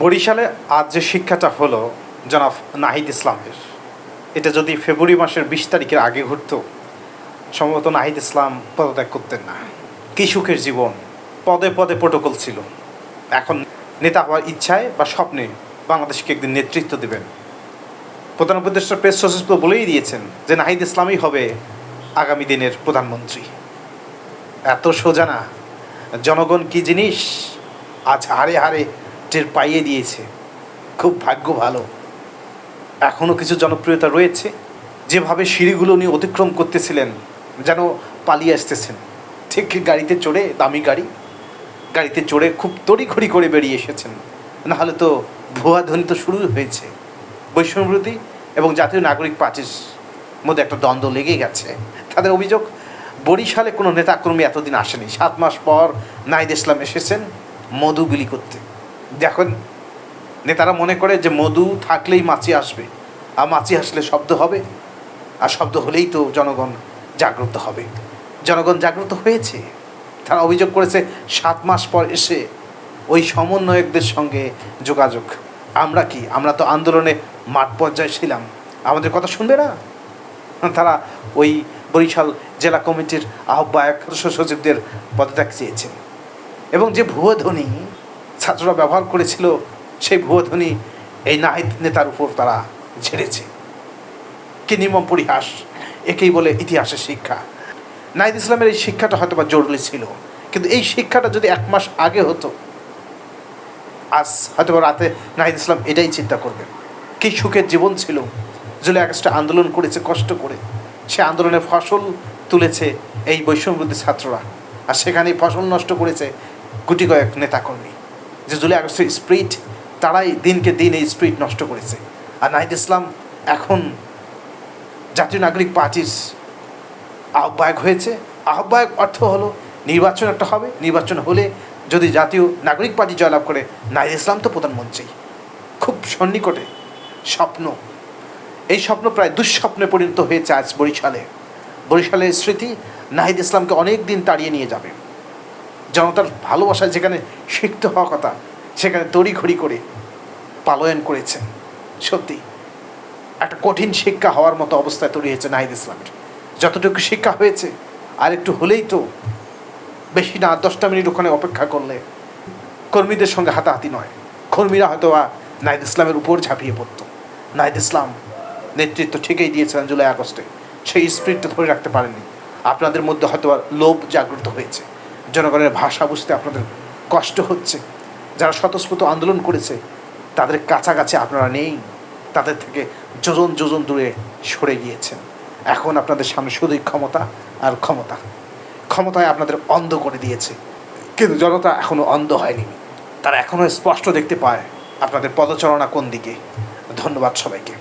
বরিশালে আজ যে শিক্ষাটা হলো, জনাব নাহিদ ইসলামের, এটা যদি ফেব্রুয়ারি মাসের বিশ তারিখের আগে ঘটতো, সম্ভবত নাহিদ ইসলাম পদত্যাগ করতেন না। কি সুখের জীবন, পদে পদে প্রোটোকল ছিল। এখন নেতা হওয়ার ইচ্ছায় বা স্বপ্নে বাংলাদেশকে একদিন নেতৃত্ব দেবেন। প্রধান উপদেষ্টা প্রেস সচিব বলেই দিয়েছেন যে নাহিদ ইসলামই হবে আগামী দিনের প্রধানমন্ত্রী। এত সোজা না। জনগণ কি জিনিস? আজ হারে হারে টের পাইয়ে দিয়েছে। খুব ভাগ্য ভালো। এখনও কিছু জনপ্রিয়তা রয়েছে। যেভাবে সিঁড়িগুলো উনি অতিক্রম করতেছিলেন, যেন পালিয়ে আসতেছেন। ঠিক গাড়িতে চড়ে, দামি গাড়ি, গাড়িতে চড়ে খুব তড়িঘড়ি করে বেরিয়ে এসেছেন। নাহলে তো ভুয়া ধ্বনি তো শুরু হয়েছে। বৈষম্যবিরোধী এবং জাতীয় নাগরিক পার্টির মধ্যে একটা দ্বন্দ্ব লেগে গেছে। তাদের অভিযোগ, বরিশালে কোনো নেতাকর্মী এতদিন আসেনি। সাত মাস পর নাইদ ইসলাম এসেছেন মধু বিলি করতে। দেখুন, নেতারা মনে করে যে মধু থাকলেই মাছি আসবে, আর মাছি আসলে শব্দ হবে, আর শব্দ হলেই তো জনগণ জাগ্রত হবে। জনগণ জাগ্রত হয়েছে। তারা অভিযোগ করেছে, সাত মাস পর এসে ওই সমন্বয়কদের সঙ্গে যোগাযোগ। আমরা কি? আমরা তো আন্দোলনে মাঠ পর্যায়ে ছিলাম। আমাদের কথা শুনবে না? তারা ওই বরিশাল জেলা কমিটির আহ্বায়ক সচিবদের পদত্যাগ চেয়েছেন। এবং যে ভুয়ো ধ্বনি ছাত্ররা ব্যবহার করেছিল, সেই ভুয়ো ধ্বনি এই নাহিদ নেতার উপর তারা ঝেড়েছে। কি নির্মম পরিহাস, একেই বলে ইতিহাসের শিক্ষা। নাহিদ ইসলামের এই শিক্ষাটা হয়তো বা জরুরি ছিল, কিন্তু এই শিক্ষাটা যদি এক মাস আগে হতো, আজ হয়তো রাতে নাহিদ ইসলাম এটাই চিন্তা করবেন কী সুখের জীবন ছিল, জুলাই আগস্টে আন্দোলন করেছে কষ্ট করে, সে আন্দোলনের ফসল তুলেছে এই বৈষম্যবিরোধী ছাত্ররা, আর সেখানেই ফসল নষ্ট করেছে গুটি কয়েক নেতাকর্মী। যে জুলাই আগস্টের স্প্রিট, তারাই দিনকে দিন এই স্প্রিট নষ্ট করেছে। আর নাহিদ ইসলাম এখন জাতীয় নাগরিক পার্টির আহ্বায়ক হয়েছে। আহ্বায়ক অর্থ হলো নির্বাচন একটা হবে। নির্বাচন হলে যদি জাতীয় নাগরিক পার্টি জয়লাভ করে, নাহিদ ইসলাম তো প্রধানমন্ত্রী। খুব সন্নিকটে স্বপ্ন। এই স্বপ্ন প্রায় দুঃস্বপ্নে পরিণত হয়েছে আজ বরিশালে। বরিশালের স্মৃতি নাহিদ ইসলামকে অনেক দিন তাড়িয়ে নিয়ে যাবে। জনতার ভালোবাসায় যেখানে সিক্ত হওয়া কথা, সেখানে তড়িঘড়ি করে পালয়ন করেছেন সত্যি, একটা কঠিন শিক্ষা হওয়ার মতো অবস্থায় তৈরি হয়েছে নাহিদ ইসলামের। যতটুকু শিক্ষা হয়েছে, আর একটু হলেই তো বেশি না, দশটা মিনিট ওখানে অপেক্ষা করলে কর্মীদের সঙ্গে হাতাহাতি নয়। কর্মীরা হয়তো নাহিদ ইসলামের উপর ঝাঁপিয়ে পড়তো। নাহিদ ইসলাম নেতৃত্ব ঠিকই দিয়েছিলেন জুলাই আগস্টে। সেই স্পিরিটটা ধরে রাখতে পারেননি। আপনাদের মধ্যে হয়তো লোভ জাগ্রত হয়েছে। জনগণের ভাষা বুঝতে আপনাদের কষ্ট হচ্ছে, যারা স্বতঃস্ফূর্ত আন্দোলন করেছে, তাদের কাছাকাছি আপনারা নেই, তাদের থেকে যোজন যোজন দূরে সরে গিয়েছেন। এখন আপনাদের সামনে শুধুই ক্ষমতা আর ক্ষমতা। ক্ষমতায় আপনাদের অন্ধ করে দিয়েছে, কিন্তু জনতা এখনও অন্ধ হয়নি। তারা এখনও স্পষ্ট দেখতে পায় আপনাদের পদচারণা কোন দিকে। ধন্যবাদ সবাইকে।